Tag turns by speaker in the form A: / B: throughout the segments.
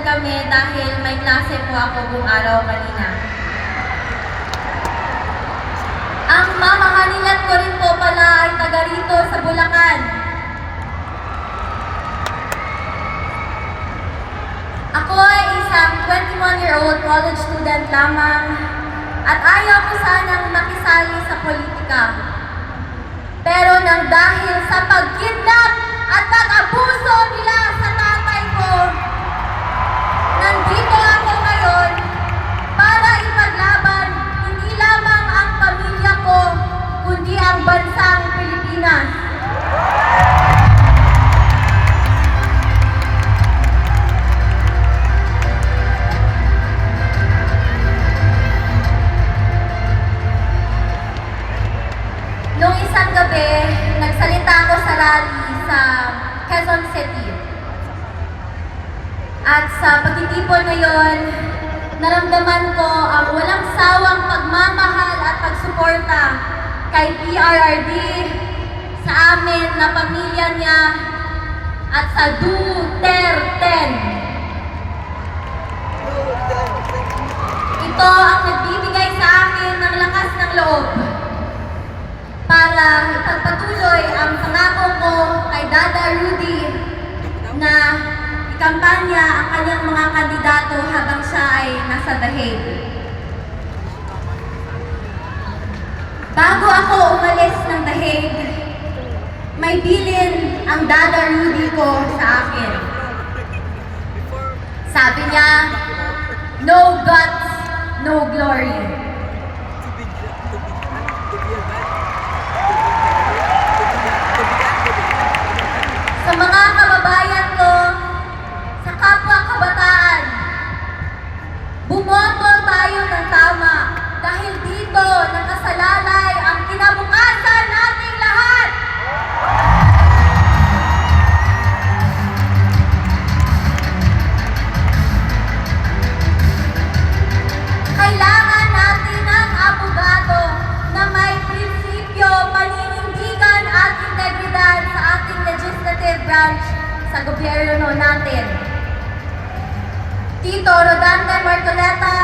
A: kami dahil may klase po ako buong araw kanina. Ang mamahanilan ko rin po pala ay taga rito sa Bulacan. Ako ay isang 21-year-old college student lamang at ayaw ko sanang makisali sa politika. Pero nang dahil sa pagkidnap at pag-abuso nila kundi ang bansang Pilipinas. Noong isang gabi, nagsalita ako sa rally sa Quezon City. At sa pagtitipon na yon, naramdaman ko ang walang sawang pagmamahal at pagsuporta kay PRRD, sa amin na pamilya niya, at sa Duterte. Ito ang nagbibigay sa akin ng lakas ng loob para ipagpatuloy ang pangako ko kay Dada Rudy na ikampanya ang kanyang mga kandidato habang siya ay nasa The Hague. Bago ako umalis ng The Hague, may bilin ang Dada Rudy ko sa akin. Sabi niya, no guts, no glory. Sa gobyerno natin. Tito Rodante Marcoleta,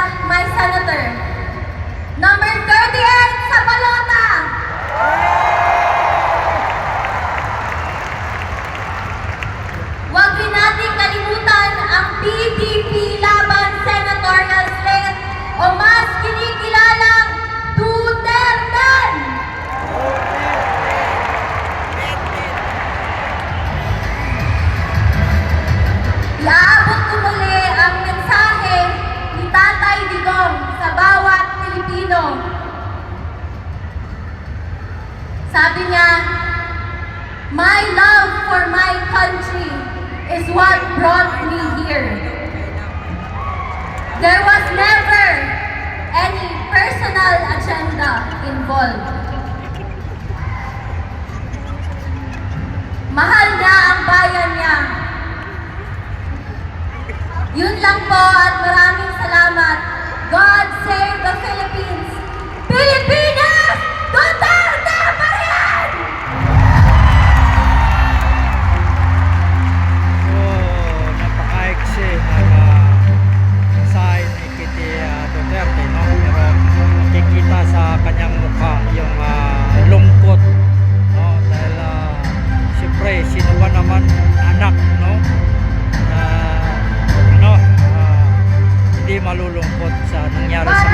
A: love for my country is what brought me here. There was never any personal agenda involved. Mahal niya ang bayan niya. Yun lang po at maraming salamat. God save the Philippines!
B: Kanyang mukha yung ah, lungkot, no? Dahil, uh, siyempre, sino ba naman anak, no? Na, ano, ah, hindi malulungkot sa nangyari sa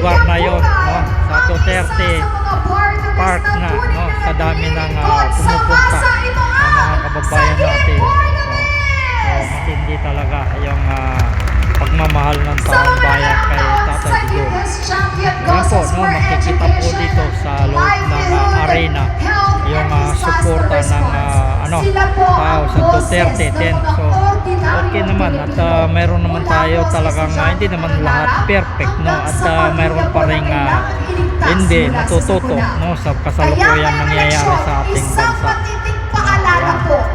B: lugar
A: na yon
B: no?
A: sa Duterte
B: Park na
A: no?
B: sa dami
A: ng
B: uh,
A: pumupunta
B: ng mga
A: kababayan
B: natin
A: no?
B: so,
A: matindi
B: talaga yung uh, pagmamahal ng taong bayan kay Tatay Digong yun po no? makikita po dito sa loob ng uh, arena yung uh, suporta ng uh, ano, tao sa Duterte
C: din
B: so okay naman at ah, mayroon naman tayo
C: po
B: talagang ah, hindi naman lahat perfect no at ah,
C: pamilya
B: mayroon
C: po
B: pa rin ah,
C: iligtas
B: hindi natututo no sa
C: Kaya
B: kasalukuyan
C: ngayong
B: nangyayari sa ating
C: isang
B: bansa.
C: matitibay